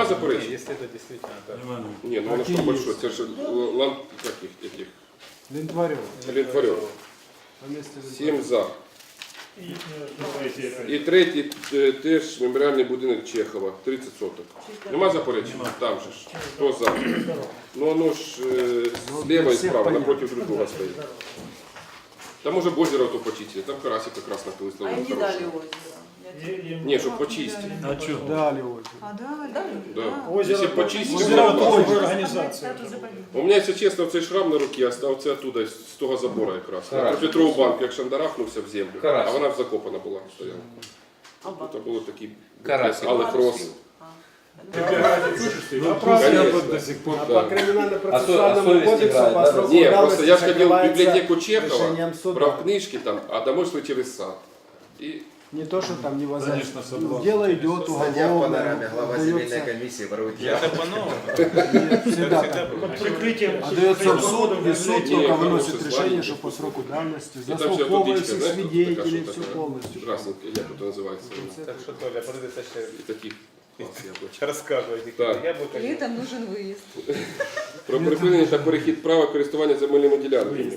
Нема заперечень? Если это действительно так. Ну. Ні, ну воно Какие що большое. Це ж ламп яких, яких? Лентварев. На месте Сім за. І третій е, теж меморіальний будинок Чехова, 30 соток. Нема заперечень? Там же ж. Хто за? Ну воно ж е, зліва і справа, напротив друг друга стоїть. Там може озеро то почистили, там карасик якраз на колись А не дали озеро. Ні, щоб почистити. А чого? Дали озеро. А? Дали? Да. Если озеро то классно. У мене, якщо чесно, цей шрам на руці остався оттуда, з того забора якраз. Карасик. Петрову банк, як шандарахнувся в землю, а Карасик. вона закопана була, стояла. Оба. Це було такі Карасик. але крос. Ну, я Конечно. до сих пор А Да. по А со- а криминально-процессуальному совесть кодексу по да? Ні, просто я ж ходив в закрывается бібліотеку Чехова, суда. брав книжки там, а домой шли через сад. І Не то, что там не возможно. Конечно, согласен. Дело идет Судья в панораме, уголовное. глава земельной комиссии ворует Это по-новому. Нет, всегда так. Под прикрытием Отдается в суд, и суд Не, только хороший, выносит решение, славненький. что по сроку давности там вся водичка, заслуховываются знаєш, свидетели, така, що все така, полностью. Красненька, як це називається? Так что, Толя, подожди, Саша, І такі. Клас, яблучко. рассказывай. Так. Яблоко. Летом нужен выезд. Про припинення та перехід права користування земельними ділянками.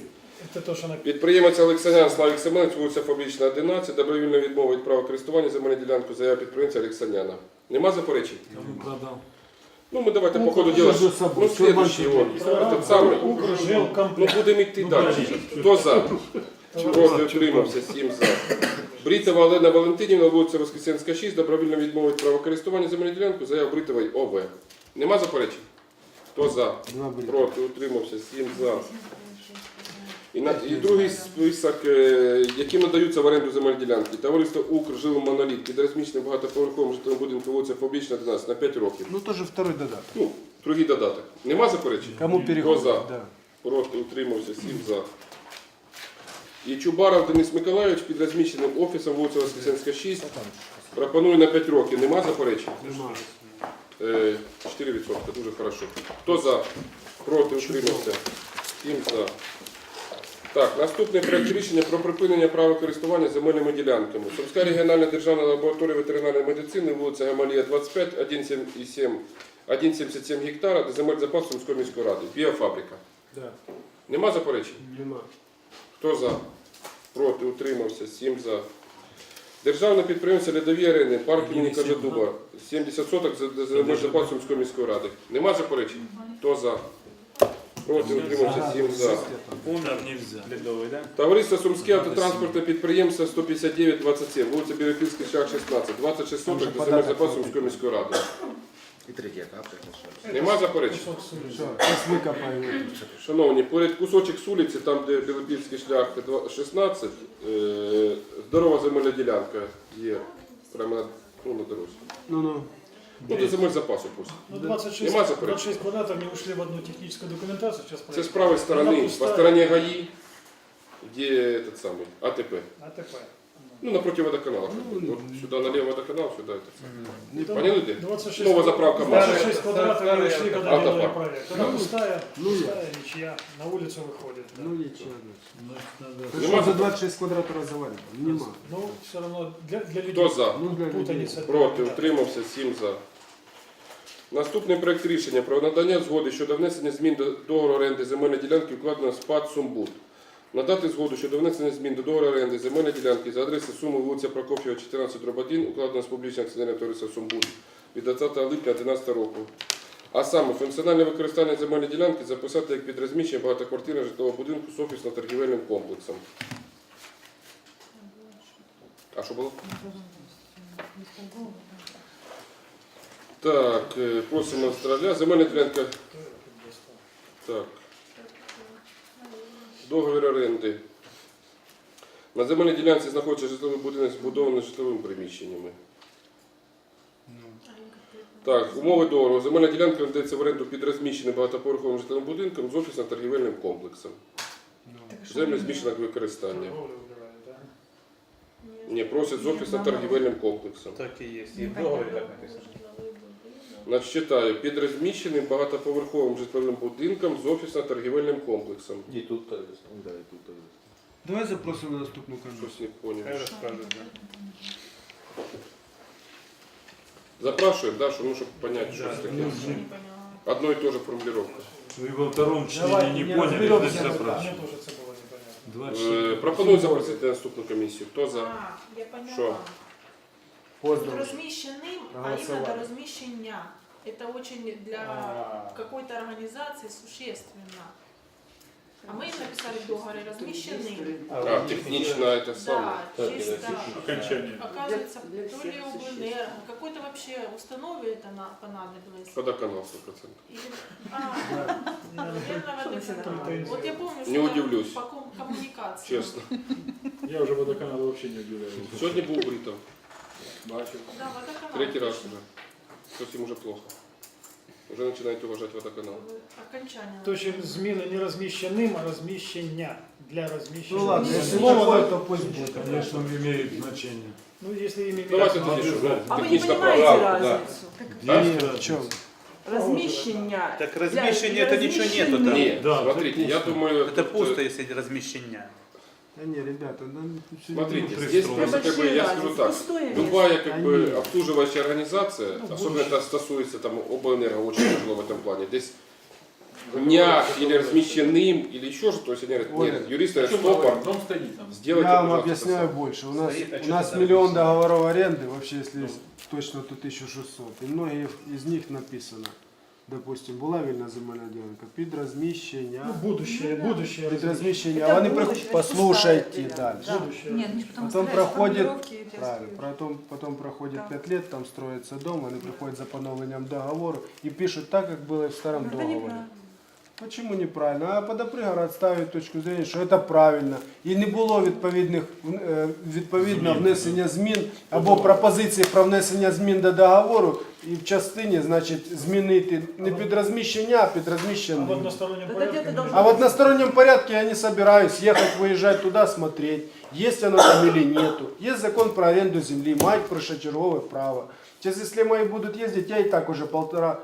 Это то, что на Підприємець Олександр Славік Семенович, вулиця Фабрична, 11, добровільно відмовить право користування земельною ділянкою заява підприємця Олексаняна. Нема заперечень? Кому продав? Ну, ми давайте по Ну, ходу между діла. собой, Ну, всё следующий банки. вот, этот самый. Укржил Ну, комплект. будемо йти далі. Хто за? Проти утримався, 7 за. Бритова Олена Валентинівна, вулиця Воскресенська, 6, добровільно відмовить право користування земельною ділянкою, заява Бритової ОВ. Нема заперечень? Хто за? Два были. Проти, утримався, 7 за. І, на, і другий список, е, яким надаються в оренду земельні ділянки. Товариство Укржил Моноліт під розміщеним багатоповерховим житловим будинку вулиця Фабрична 11 на 5 років. Ну, тоже второй додаток. Ну, другий додаток. Нема заперечень? Кому Хто переходит? за? Да. Проти, утримався, 7 за. І Чубаров Денис Миколайович під розміщеним офісом вулиця Воскресенська 6 пропонує на 5 років. Нема заперечень? Нема. Е, 4%, дуже хорошо. Хто за? Проти, утримався. 7 за. Так, наступний проект рішення про припинення права користування земельними ділянками. Сумська регіональна державна лабораторія ветеринарної медицини, вулиця Гамалія, 25, 1,77 1,77 гектара, де земель запасу Сумської міської ради. Біофабрика. Да. Нема заперечень? Нема. Хто за? Проти, утримався, 7 за. Державне підприємство Лядові арени, парк імені Кожедуба, 70 соток за за земель запасу Сумської міської ради. Нема заперечень? Хто за? Проти, утримався, 7 за. Так нельзя. Ледовый, да? Товариство Сумське автотранспортне підприємство 159-27, вулиця Бірокільський шлях 16, 26 Там же соток до земель подарок запасу робить. Сумської міської ради. И третья капля. Нема заперечень? Кусок сыра. Все, сейчас выкопаем. Шановні, поряд кусочок з вулиці, там де Білопільський шлях 16, е, здорова земельна ділянка є прямо на, ну, на дорозі. Ну-ну. Ну, до земель запасу просто. Ну, 26, Нема заперечень? 26 квадратов не ушли в одну техническую документацию. Сейчас Це з правої Вона сторони, по пустая. стороні ГАІ, де этот самый, АТП. АТП. Ну, напротив водоканала. Ну, Вот сюда налево водоканал, сюда этот самый. Там Поняли где? 26, Новая заправка Маша. 26 квадратов не ушли, когда Автопарк. делали проект. Она пустая, Ну, я. пустая, ничья, на улицу выходит. да. Ну, ничего. Значит, надо... Ты Нема что за 26 квадратов разговаривал? Нема. Ну, все равно для, для людей. Хто за? Ну, для людей. Путаница. Проти, Да. утримався, 7 за. Наступний проект рішення про надання згоди щодо внесення змін до договору оренди земельної ділянки укладено СПАД Сумбуд. Надати згоду щодо внесення змін до договору оренди земельної ділянки за адресою Суми вулиця Прокоф'єва, 14 дроб 1, укладено з публічним акціонерним товариством Сумбуд від 20 липня 2011 року. А саме функціональне використання земельної ділянки записати як під розміщення багатоквартирного житлового будинку з офісно-торгівельним комплексом. А що було? Так, е, просимо Австралія. Земельна ділянка. Так. Договір оренди. На земельній ділянці знаходиться житловий будинок збудований житловими приміщеннями. Так, умови договору. Земельна ділянка надається в оренду під розміщеним багатоповерховим житловим будинком з офісно-торгівельним комплексом. Землі змішаного використання. Ні, просять з офісно-торгівельним комплексом. Так и есть. И в договоре так написано. Значить, читаю, під розміщеним багатоповерховим житловим будинком з офісно-торгівельним комплексом. И тут то. Да, и тут то. Давай запросим на наступную комиссию. Щось не поняв. Да. Запрашиваем, да, что, ну, чтобы понять, что это такое. Ну, Одно и то же формулировка. Ви во втором члене не не поняли, значит Мне запрашиваю. тоже це було непонятно. Два Е, члена. Пропоную запросити на наступну комісію. Хто за? А, я поняла. Що? Поздно. Розміщеним, а Проголосували. іменно розміщення. Это очень для А. какой-то организации существенно. А мы им написали в договоре размещенным. А, технічно це саме. Да, чисто. Окончание. Оказывается, Для то всех ли УБНР, какой-то вообще установе это на- понадобилось. Водоканал 100%. Или- А, наверное, водоканал. Вот я помню, Не что там удивлюсь. по ком- коммуникации. Чесно. Я уже водоканал вообще не удивляюсь. Сьогодні був бритом. Бачу. Да, водоканал. Третій раз точно. уже. Щось їм уже плохо. Уже починають уважати водоканал. Окончание. Точно зміни не розміщеним, а розміщення для розміщення. Ну ладно, Не если слово. такое, то пусть будет. Конечно, имеет значение. Ну, якщо їм Давайте ім'я- тоді що? А вы не Технічна понимаете правда. да. разницу? Есть в разница. чем? Размещение. Так Для- размещения для это ничего нету там. Ні, Да, смотрите, я думаю... Это тут, пусто, э, если размещения. Да не, ребята, нам всё Смотрите, здесь просто как бы, я скажу так. Любая как бы обслуживающая организация, Ну, особенно это стосуется там обленерго, очень тяжело в этом плане. Здесь дня или размещенным, или еще что-то, то есть они говорят, нет, юристы говорят, стопор, Дом стоит там. сделайте, Я вам пожалуйста, объясняю больше. У нас, Стоит, а у что нас ты миллион договоров аренды, вообще если точно, то 1600. И многие из них написано, допустим, була вільна земельна ділянка під розміщення. Ну, будущее, будущее Під розміщення. розміщення, Это а вони будущее, приходять, это послушайте пустая далі. Да. Будущее. Нет, они же потом, Потом оставляют проходит- формулировки и Правильно. тестируют. Потом, потом проходит Да. 5 лет, там строится дом, вони приходять за поновленням договору и пишут так, как было в старом Это договоре. Почему неправильно? А подопригора ставить точку зрення, що це правильно. І не було відповідних е, відповідно внесення змін або пропозиції про внесення змін до договору і в частині, значить, змінити не під розміщення, а під А в розміщення. одностороннем порядке. А в одностороннем порядке я не собираюсь ехать, выезжать туда, смотреть, есть оно там или нету. Есть закон про аренду земли, мають першочергове право. Сейчас, если мои будут ездить, я и так уже полтора,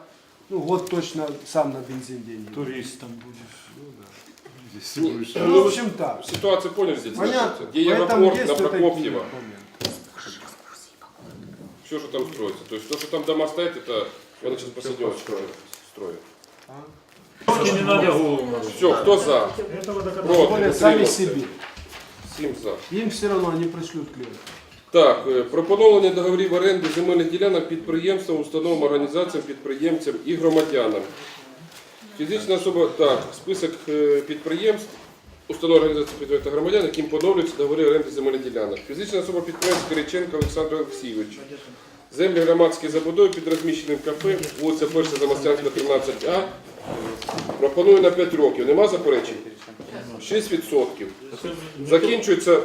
ну год точно сам на бензин денег. Туристом будешь. Ну да. Здесь Не, будешь. Ну, в общем так. Ситуацию поняли здесь? Понятно. Где Поэтому аэропорт есть на вот такие Прокофьева, моменты. все, что там строится. То есть то, что там дома стоят, это они сейчас последнего строят. А? Не надо голову морочить. Все, кто за? Это водоканал. Против. Более сами себе. Сім за. Им все равно они пришлют клиента. Так, е, про поновлення договорів оренди земельних ділянок підприємствам, установам, організаціям, підприємцям і громадянам. Фізична особа, так, список е, підприємств, установ організацій підприємств та громадян, яким поновлюються договори оренди земельних ділянок. Фізична особа підприємств Кириченко Олександр Олексійович. Землі громадські забудови під розміщеним кафе, вулиця Перша Замостянська, 13А. Пропоную на 5 років. Нема заперечень? 6%. Закінчується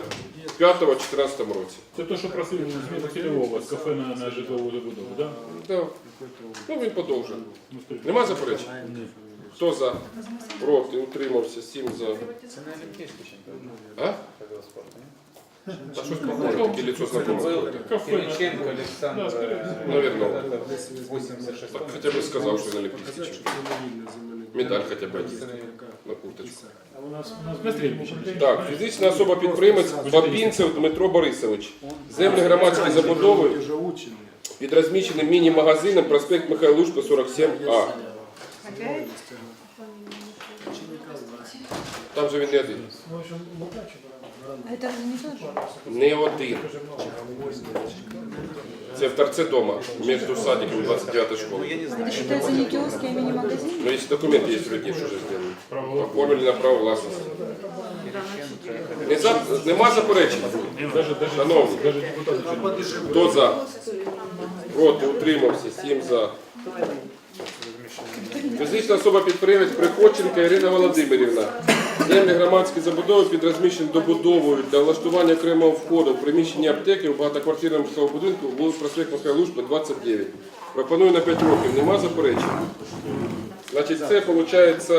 5-14 році. Це те, що просили зміну цільового з кафе на, на житлову забудову, так? Да. Ну, він подовжує. Ну, скажіть. Нема заперечень? Хто за? Проти, утримався, 7 за. Це на Олимпийский чемпионат. А? По велоспорту, ні? А що ж похоже, таке лицо знакоме? Был Кафе. Кириченко Александр. э, Наверно. это 86 Так хотя бы сказав, що він олімпійський чемпіон. Медаль хоча б один на курточку. У нас, у нас. Так, фізична особа підприємець Бабінцев Дмитро Борисович. Землі громадської забудови під розміщеним міні-магазином проспект Михайлушка 47А. Там же він не один. Ну, в общем, Лукачев. А это не тот же? Не один. Це в торце дома, між садиком 29 школы. Ну, я не знаю. Это считается не киоск, а мини-магазин? Но если документы есть у людей, що вже зроблено. Оформлені на право власності. Не за, нема заперечень? Даже, даже, Шановні, даже депутаты хто за? Проти, утримався, 7 за. Фізична особа підприємець Приходченка Ірина Володимирівна. Землі громадські забудови під розміщеною добудовою для влаштування окремого входу в приміщення аптеки у багатоквартирному житловому будинку вулиця проспект Михайла Лушка, 29. Пропоную на 5 років. Нема заперечень? Значить, це виходить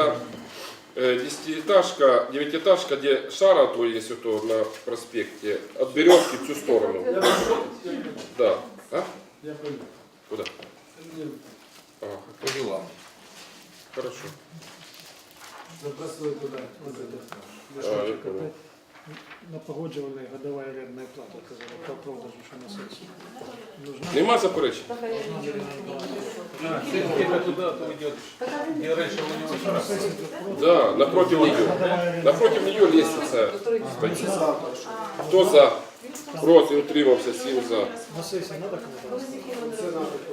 десятиэтажка, девятиэтажка, где шара то есть вот на проспекте, от Березки в цю сторону. Да. А? Я понял. Куда? Ага, По делам. хорошо. Туда. А, я понял. на погоджувальной годовая арендная плата, казали, по продажу, що на сесії. Нема заперечень? Да, напротив нее. Напротив нее лестница стоит. Хто за? Проти, утримався, сім за.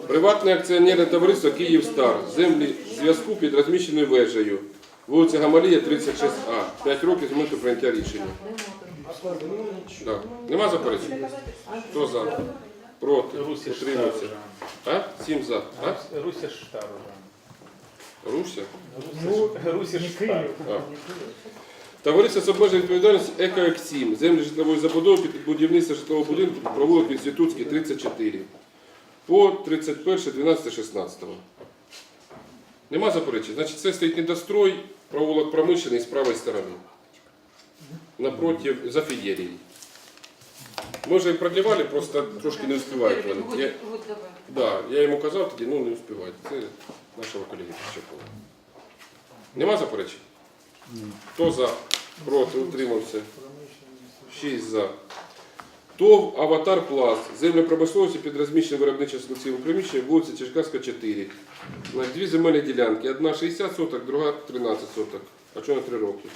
Приватне акціонерне товариство Київстар. Землі зв'язку під розміщеною вежею. Вулиця Гамалія, 36А. 5 років з моменту прийняття рішення. Да. Нема заперечень? Хто за? Проти, Руси утримався. А? Сім за. А? Руся Штар. Руся? Руся Не А. Товариство з обмеженою відповідальністю «Екоексім». Землі житлової забудови під будівництво житлового будинку провулок Інститутський, 34. По 31.12.16. Нема заперечень. Значить, це стоїть недострой, провулок промишлений з правої сторони. Напротив, за феєрією. Ми вже і продлівали, просто трошки не успівають вони. Я, да, я йому казав тоді, ну не успівають. Це нашого колеги Піщакова. Нема заперечень? Хто за? Проти, утримався. 6 за. ТОВ Аватар Пласт. Земля промисловості під розміщеним виробничим станційним приміщенням вулиця Черкаська, 4. На дві земельні ділянки. Одна 60 соток, друга 13 соток. А чого на 3 роки?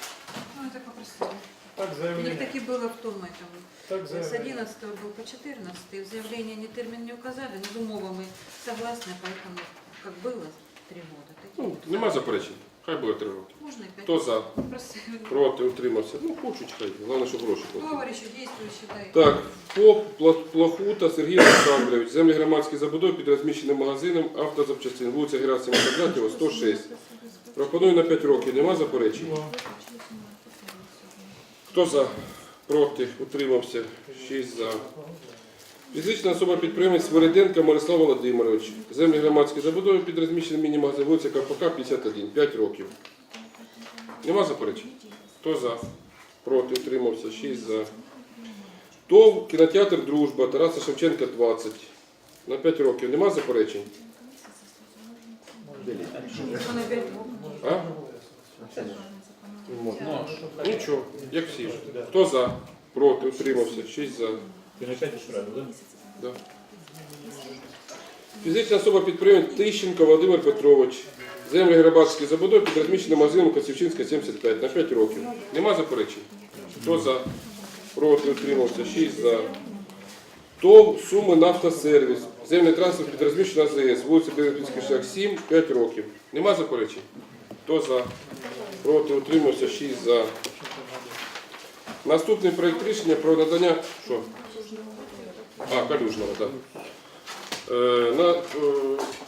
Ну, это попросили. Так У них заявлення. таки было в том этом. Так С заявлення. 11 был по 14, в заявлении они термин не указали, но с умовами согласны, поэтому как было три года. Так и Ну, будет. нема заперечень. Хай буде 3 роки. Можно и пять. Хто за? Просили. Проти, утримався. Ну, хочуть хай. Головне, щоб гроші платили. Договор еще действующий, да. и- Так, ФОП Пла- Плахута Сергій Олександрович, землі громадської забудови під розміщеним магазином автозапчастин, вулиця Герасима Кондратєва, 106. Пропоную на 5 років. Нема заперечень? Хто за? Проти? Утримався? 6 за. Фізична особа підприємець Вереденко Мирослав Володимирович. Землі громадської забудови під розміщеним міні-магазином вулиця КПК 51. 5 років. Нема заперечень? Хто за? Проти? Утримався? 6 за. ТОВ кінотеатр Дружба Тараса Шевченка 20. На 5 років. Нема заперечень? А? Нічого, як всі. Хто за? Проти? Утримався? 6 за. Ты опять исправил, да? Да. Фізична особа підприємець Тищенко Володимир Петрович. Землі Грабарської забудови під розміщеним магазином Косівчинська 75 на 5 років. Нема заперечень? Хто за? Проти утримався. 6 за. ТОВ Суми Нафтосервіс. Земний транспорт під розміщеним АЗС. Вулиця Березівський шлях 7, 5 років. Нема заперечень? Хто за? Проти утримався. 6 за. Наступний проєкт рішення про надання. Що? А, Калюжного, так. Е, на е,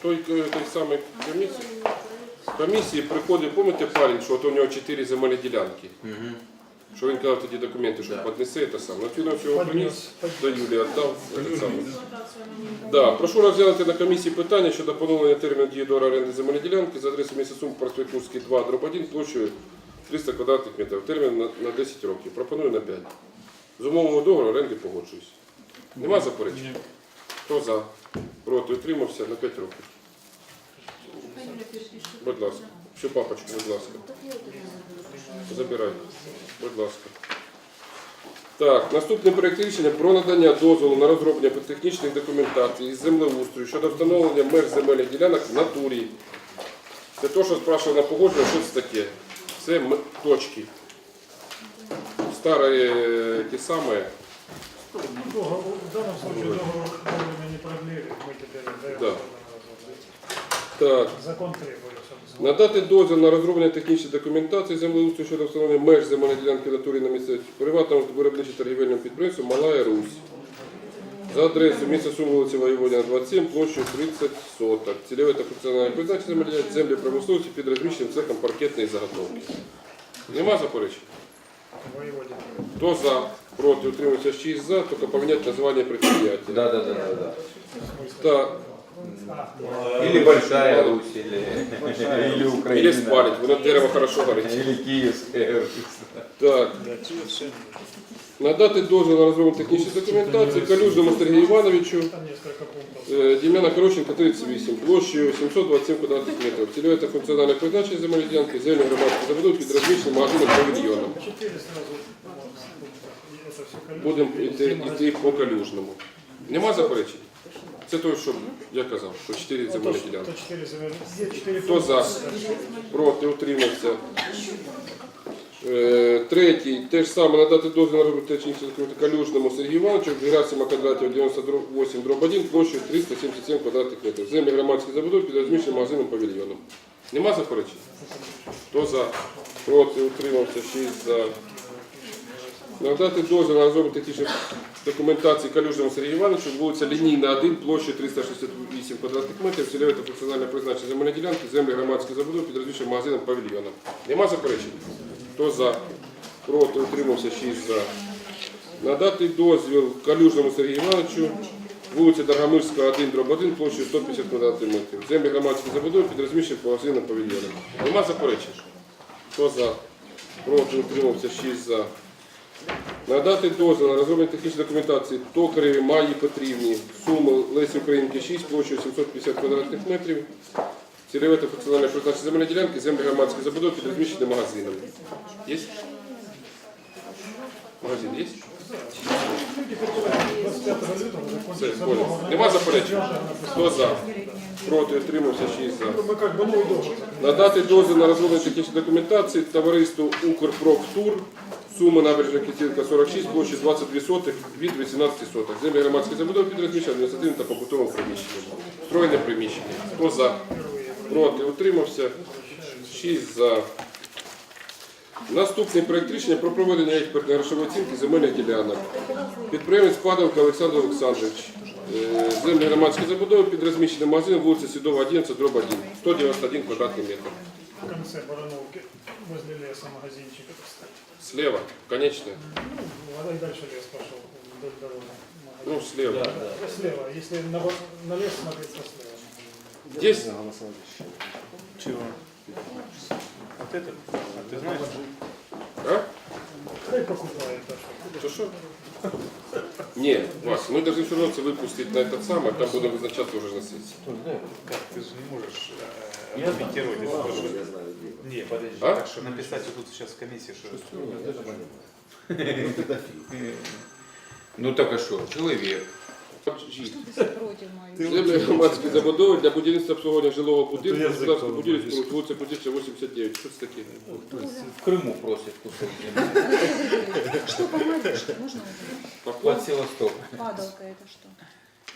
той, е, той самий комісії, комісії приходить, пам'ятаєте парень, що от у нього чотири земельні ділянки. Що він казав тоді документи, що піднесе це саме. На цю всього приніс до Юлії віддав. це саме. Да, прошу розглянути на комісії питання щодо поновлення терміну дії до оренди земельної ділянки за адресою міста Сум, проспект Курський 2, дроб 1, площею 300 квадратних метрів. Термін на, на 10 років. Пропоную на 5. З умовами договору оренди погоджуюсь. Нема заперечень? Хто за? Проти утримався на 5 років. Будь ласка. Всю папочку, будь ласка. Забирай. Будь ласка. Так, наступний проєкт рішення про надання дозволу на розроблення технічних документацій із землеустрою щодо встановлення меж земельних ділянок в натурі. Це те, що спрашивав на погодження, що це таке. Це точки. Старі е, ті самі. Договор- В данном случае договор не продлили. Мы теперь даем Да. Так. Закон чтобы Надати дозвіл на розроблення технічної документації землеустрою щодо встановлення меж земельної ділянки натурі на місці приватному виробничо торгівельному підприємству Малая Русь. За адресою місто Сум, вулиця Воєводіна, 27, площею 30 соток. Цільове та функціональне призначення землі землі промисловості під розміщеним цехом паркетної заготовки. Нема заперечень? Хто за? Против, Утримується 6 за, только поменять название предприятия. Да, да, да, да, да. Так, Или Большая Русь, или, или или спалить, вы на дерево хорошо горить. Или Киевская Русь. Так. Надати дозвіл на розроблення технічної документації Калюжному Сергію Івановичу, е, Дім'яна Корощенка 38, площею 727 квадратних метрів. Цільове та функціональне призначення земельної ділянки, землі громадської забудови під розміщеним магазином павільйоном. Четыре будемо йти, йти по калюжному. Нема заперечень? Це той, що я казав, що 4 земельні ділянки. То 4 земельні. Є 4 Хто за? Проти, утримався. Е, Третій, те ж саме, надати дозвіл на роботу документу Калюжному Сергію Івановичу, Герасима Кондратєва 98, дроб 1, площею 377 квадратних метрів. Землі громадських забудов під розміщеним магазином павільйоном. Нема заперечень? Хто за? Проти, утримався, 6 за. Надати дозвіл на розробку технічної документації Калюжному Сергію Івановичу, вулиця Лінійна 1, площею 368 квадратних метрів, цільове та функціональне призначення земельної ділянки, землі громадських забудов під розміщеним магазином павільйоном. Нема заперечень? Хто за? Проти, утримався, 6 за. Надати дозвіл Калюжному Сергію Івановичу, вулиця Даргомирська, 1, дроб 1, площею 150 квадратних метрів. Землі громадських забудов під розміщеним магазином павільйоном. Нема заперечень? Хто за? Проти, утримався, 6 за. Надати дозвіл на розроблення технічної документації Токареві Маї Петрівні, суми Лесі Українки 6, площею 750 квадратних метрів, цільове та функціональне призначення земельної ділянки, землі громадських забудов під розміщеним магазином. Є? Магазин є? 25 лютого Все, закончится понял. договор. Нема заперечень? Хто за? Проти, утримався 6 за. Мы как бы новый договор. Надати дозвіл на розроблення технічної документації товариству Укрпрофтур, сума набережна Кітілка 46, площі 22 сотих від 18 сотих. Землі громадських забудов під розміщенням адміністративним та побутовим приміщенням. Строєне приміщення. Хто за? Проти, утримався 6 за. Наступний проект рішення про проведення експертної грошової оцінки земельних ділянок. Підприємець Падалка Олександр Олександрович. Е, Землі громадські забудови під розміщеним магазином вулиця Сідова 11, дроб 1, 191 квадратний метр. В конце Барановки, возле леса магазинчик это кстати. Слева, конечно. Ну, а и дальше лес пошел вдоль дороги. Ну, слева. Да, Слева, если на, на лес смотреть, то слева. Здесь Чего? Вот это? А ты знаешь? а? Хай покупает, а что? Что, что? Не, Вась, мы должны все равно это выпустить на этот самый, там будем вызначаться уже на сессии. Как ты же не можешь э, аргументировать это тоже. Не, подожди, А? так что написать вот тут сейчас в комиссии, что... Ну так а що? Чоловік. Жить. Землі громадські забудови для будівництва обслуговування жилого будинку, господарського є. вулиця Будівча 89. Що це таке? В Криму просять кусок землі. Что погладишь? Можно? Под Севастополь. Падалка это что?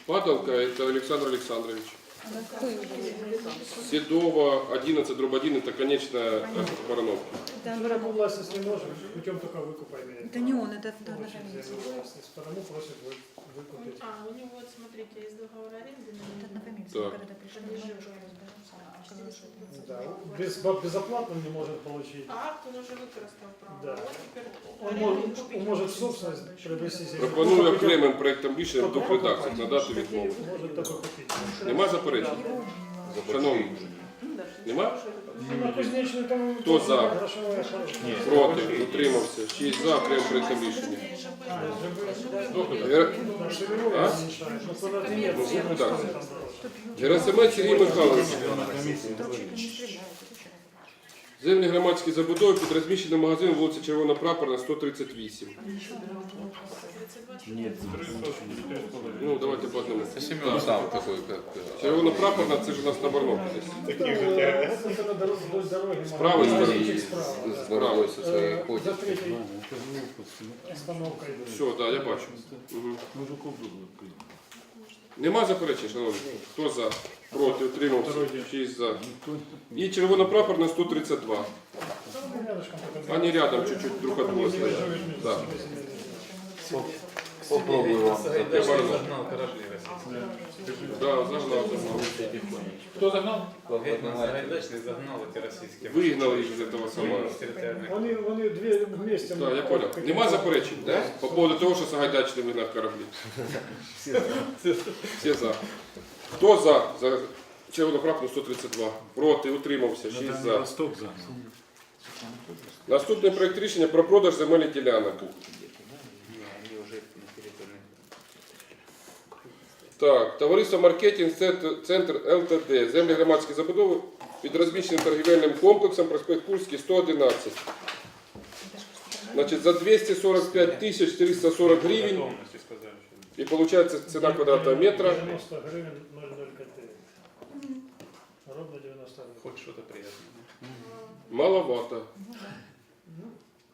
Падалка, это Александр Александрович. Она кто его зовут? Седова, 11, дробь 1, это конечная Барановка. Землю властность не может, путем только выкупа имеет. Это не он, это да, Получить землю властность, потому просит вы- выкупить. А, у него, вот, смотрите, есть договор аренды на Это него. на комиссии, Так. когда пришли, мы немножко разберемся. Оказалось, что это Да, без, безоплатно не может получить. А акт он уже выкористал право. Да. Вот теперь Он аренду может, купить он может не собственность может. приобрести землю. Пропоную Только путем- окремим проектом рішення в двох редакціях надати відмову. Может только купить. Нема заперечень? Шановні, нема? На Кузнечной там Кто за? Проти, утримався. 6 за. Гер- А? ты нет, Ну, так. Герасимець Сергій Михайлович. Землі громадські забудови під розміщеним магазином вулиця Червона Прапорна 138. Ну, давайте по одному. Семен сам такой, как... э, Червона Прапорна, це ж у нас на Барновці десь. Это на дорог- вдоль дороги. З правої магазин, сторони. чуть справа. С дорогой со своей Э, За ходит. третьей остановкой. Все, так, да, я бачу. Угу. Нема заперечень, шановні? Хто за? Проти, утримався. 6 за. І червона прапорна 132. Рядышком такой. Вони рядом чуть-чуть друг от друга стоять. Да. Попробуй вам. Я бачу. Загнал корабли российские. Да, загнав, загнав. Кто загнал? Гетман Сагайдачный загнал эти российские. Вигнали їх з цього самого. территориальных. Вони, вони дві вместе. Так, я понял. Нема заперечень, да? По поводу того, що Сагайдач не вигнав кораблі. Всі за. Хто за? За червону прапорну 132. Проти, утримався, 6 за. Восток за. Наступний проект рішення про продаж земельних ділянок. Так, товариство маркетинг центр, центр ЛТД, землі громадські забудови під розміщеним торгівельним комплексом проспект Курський 111. Значит, за 245 тысяч 340 гривен. Готовности сказали, что И получается цена квадратного метра 90 гривен 0,0 копеек. Ровно 90 гривен. Хоть что-то приятное. маловато.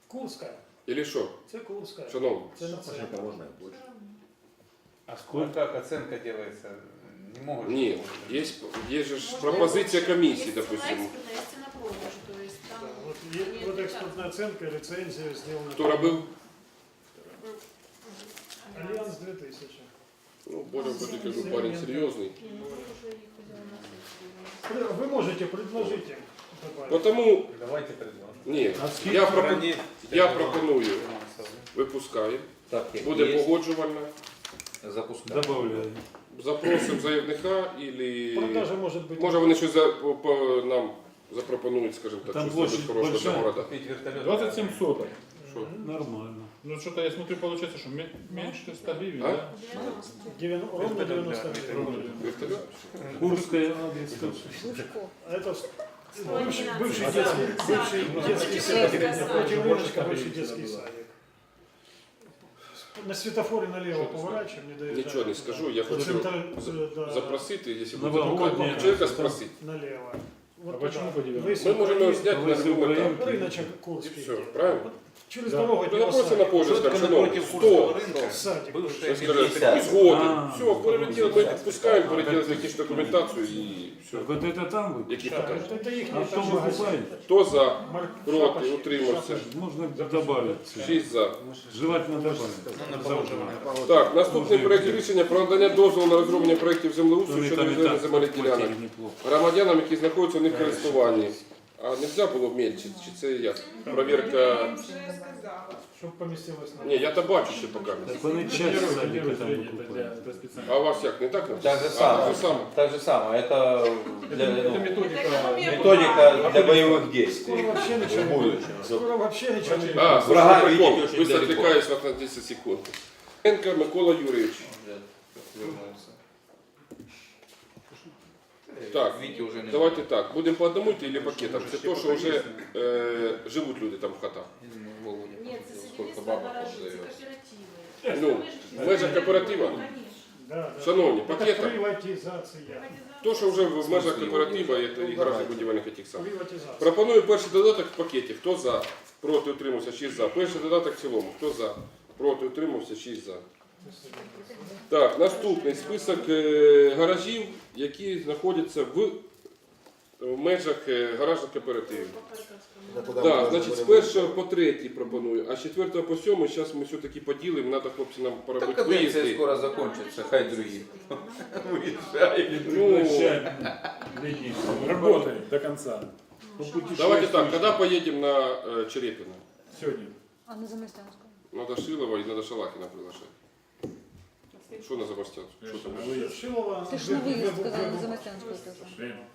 Курська. Или что? Це Курська. Шановні? Це на це. А сколько как оценка делается? Не могут. Нет, есть, есть же ж пропозиция комиссии, допустим. Есть на продажу, то есть там... Да, Вот, е- вот экспортная оценка, лицензия сделана. Кто робив? Альянс 2000. Ну, более вроде как бы парень серьезный. Вы можете предложить им добавить. Потому, Давайте предложим. ні, А скільки я, пропо- Рані- я пропоную, Фінансово. випускаємо, Так, як буде є, погоджувальна, запускаємо. Добавляю. запросимо заявника, і Продажа может быть. може вони щось за, по, по- нам запропонують, скажімо так, Там щось площадь зробити хороше для большая. города. Купить вертолет. 27 соток. Що? Нормально. Ну что-то я смотрю, получается, что ме- меньше 100 гривен, А? да? Девяно- ровно 90 гривен. Ровно. Вертольот? Курская адрес А Это с- бывший, бывший детский, бывший детский садик. Против рыночка бывший детский садик. На светофоре налево поворачиваем, не доезжаем. Нічого не скажу, я хочу Центр- за- запросити, якщо буде Новогодня. адвокат, человека спросити. Налево. А почему по 90? Мы Ми можемо снять зняти на І Курский. все, правильно? Через Да. дорогу Ну, напросимо на позже, Четко скажем, шановні, напротив Курского 100. рынка. Садик. Бывшая Скажи, медреся. такі згоди. А. Все, перелетіли, ми відпускаємо, переділили технічну документацію і все. Так вот это там вы? Які Да, питання? это их А что выкупаете? Хто за, Марк- проти, шапочки, утримався? шапочки. Можно добавить. Шість за. Желательно добавить. Ну, на погоджувальне. Так, наступний проект рішення про надання дозволу на розроблення проєктів землеустрою Вони щодо там і відведення так земельних ділянок платили неплохо. громадянам, які знаходяться у них в користуванні. А не можна було вмельчити? Чи це як? Провірка. Чтоб поместилось на... Ні, я то бачу ще поки. Так вони часть Первое, садика первое там зрение, это выкупают. для, для специальных. А у вас як? Не так? Так же А, самое. так же саме. Так же самое. Это, для, Это ну, методика. методика для боевых действий. Скоро вообще ничего В не будет. будущем. Скоро вообще ничего не будет. А, Врага слушай, прикол. видите очень Быстро далеко. отвлекаюсь вас на 10 секунд. Енко Микола Юрійович. Вернулся. Так, Витя уже не давайте так. Будемо по одному йти или пакетом? Це то, що вже е, живуть люди там в хатах. Нет, это сколько садівництво бабок гаражі, це продает. кооперативи. Ну, в межах кооператива. Да, да. Шановні, Это пакетом. приватизация. То, що вже в межах кооператива це і гаражі будівельних тих самих. Приватизация. Пропоную перший додаток в пакеті. Хто за? Проти утримався 6 за. Перший додаток в цілому. Хто за? Проти утримався 6 за. Так, наступний список е, гаражів, які знаходяться в, в межах е, гаражних кооперативів. Так, значить, з першого по третій пропоную, а з четвертого по сьомий, зараз ми все-таки поділимо, треба хлопці нам поробити каденция виїзди. скоро закончится, хай другие. Уезжай. Прекращай. Летний. Работаем до конца. Давайте так, коли поїдемо на е, Черепіно? Сегодня. А на Замостянскую? Надо Шилова і надо Шалахіна приглашати. Що на Замостянську? Що там? Шилова. Ты ж на выезд сказала, на Замостянскую тоже. Время.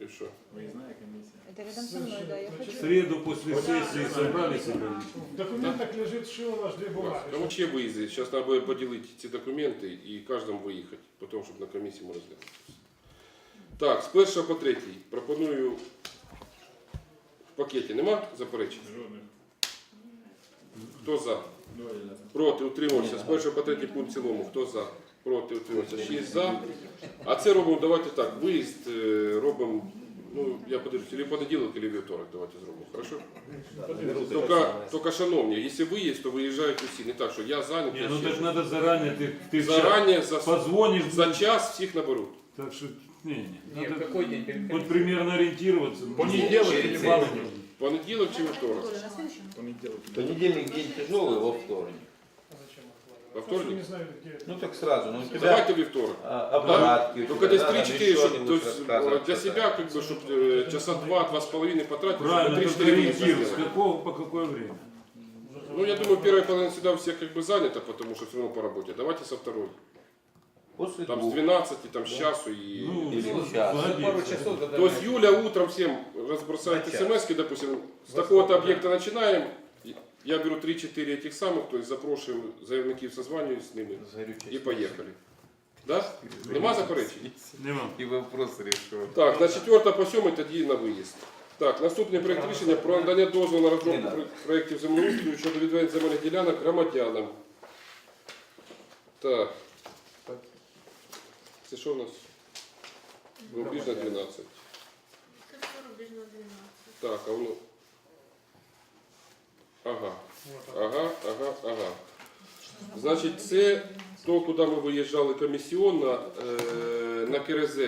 І що? Выездная комиссия. Это рядом со мной, да, я В хочу. среду после сессии собрались и говорили. В документах лежит Шилова, жди бумаги. Кому ще виїзди? Зараз треба буде поділити ці документи і кожному виїхати, потім, щоб на комісії ми розглянули. Так, з першого по третій пропоную в пакеті. Нема заперечень? Жодних. Хто за? Давай, Ілля. Проти утримався. З першого по третій пункт в цілому. Хто за? Проти утримався. 6 за. А це робимо, давайте так. Виїзд е, робимо. Ну, я подивлюсь, или в понеділок, или в вівторок давайте зробимо. Хорошо? Тільки, тільки, шановні, якщо виїзд, то виїжджають усі. Не так, що я зайнятий. Не, ну ще так надо заранее, ты, ты Заранее за, позвонишь, за час всіх наберуть. так что, не, не, Нет, надо какой день перед вот примерно ориентироваться. Понедельник или Через вторник? Понеділок чи вівторок? Толя, на следующем? Понедельник. Понедельник день тяжелый, во вторник. А зачем откладывать? Во Потому что вторник? Не знаю, где это. Ну так сразу, ну у тебя Давайте вівторок. а, аппаратки, у Только тебя, десь да, там 3-4, еще щоб, что-нибудь то есть, рассказывать, для что-то. себя, как бы, чтобы часа два-два с половиной потратить, Правильно, чтобы только 3-4 ориентир, с виїзда. какого по какое время. Ну, я думаю, первая половина всегда все как бы занята, потому что все равно по работе. Давайте со второй. После Там с двух. 12, там с часу и... Ну, Или Ну, час. Погоди. Пару часов до То есть Юля утром всем разбросает На час. смс допустим, с такого-то объекта начинаем, я беру 3-4 этих самых, то есть запрошуємо заявників, созванююсь з ними і поїхали. Да? Нема заперечень? Нема. И вопрос решен. Так, на 4 по 7 тоді на виїзд. Так, наступний проєкт рішення про надання дозволу на розробку про- проєктів землеустрою щодо відведення земельних ділянок громадянам. Так. Це що у нас? Рубіжна 12. Це все рубіжно 12. Так, а воно. Ага. Ага, ага, ага. Значить, це то, куди ми виїжджали комісіонно е, на КРЗ.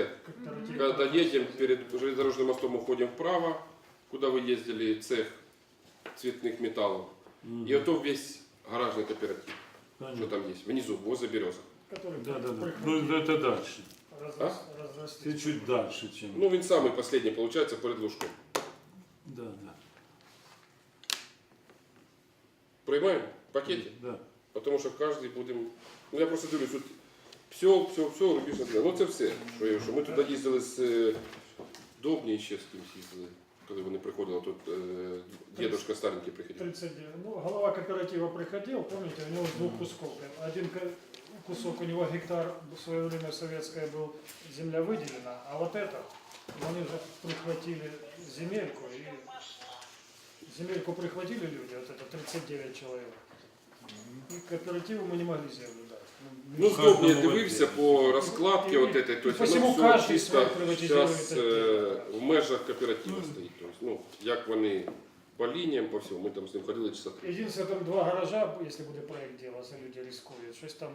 Когда едем перед железнодорожным мостом, уходим вправо, куда вы ездили, цех цветных металлов. И это весь гаражный кооператив, что Понятно. там есть, внизу, возле березок. Который Да, да, да. прыг- Ну, это дальше. разрас- разрастись. Ты чуть дальше, чем... Ну, він самый последний, получается, перед лужком. Да, да. Приймаємо в пакеті, Да. тому що кожен будемо... Ну, я просто дивлюсь, тут все, все, все, рубіжна ціна. Ну, це все, що, я, що ми туди їздили з е, Довбні ще з кимось їздили, коли вони приходили, тут е, дідушка старенький приходив. 39. Ну, голова кооператива приходил, помните, у него с двух кусков. Один ка- кусок у него гектар в свое время советская был, земля выделена, а вот это, они уже прихватили земельку, и земельку прихватили люди, вот это 39 человек. И кооперативу мы не могли землю дать. Ну, з Кожному Довбні я в дивився по розкладці от этой, то есть Посему воно все кожен чисто своє приватизує зараз таке. в межах кооперативу стоїть. Тобто, ну, як вони по лініям, по всьому, ми там з ним ходили часа три. Единственное, там два гаража, если будет проект делаться, люди рискуют, что там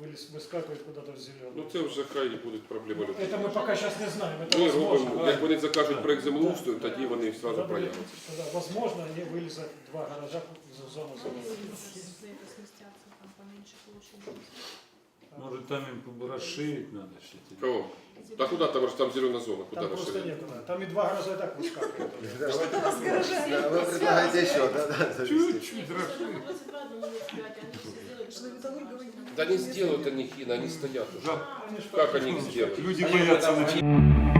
вылез- выскакивает куда-то в зеленую. Ну це вже хай будуть проблеми людей. Это мы пока сейчас не знаем, это Ми возможно. робимо, як вони закажуть проект землеустрою, тоді вони одразу Тогда будет- проявляться. тогда, возможно, они вылезут два гаража в зону зеленой. Якось містяться, там поменше получить. Может, там им расширить надо что-то. Кого? Та куди там ж там зелена зона? Куди Там просто розширити? некуда. Там и два гаража и так выскакивают. Вы предлагаете еще, да, да, завести? Чуть расширить. 22, но не 25, они все сделали. Да не сделают они хина, они стоят уже. Да. Как они их сделают? Люди боятся начать.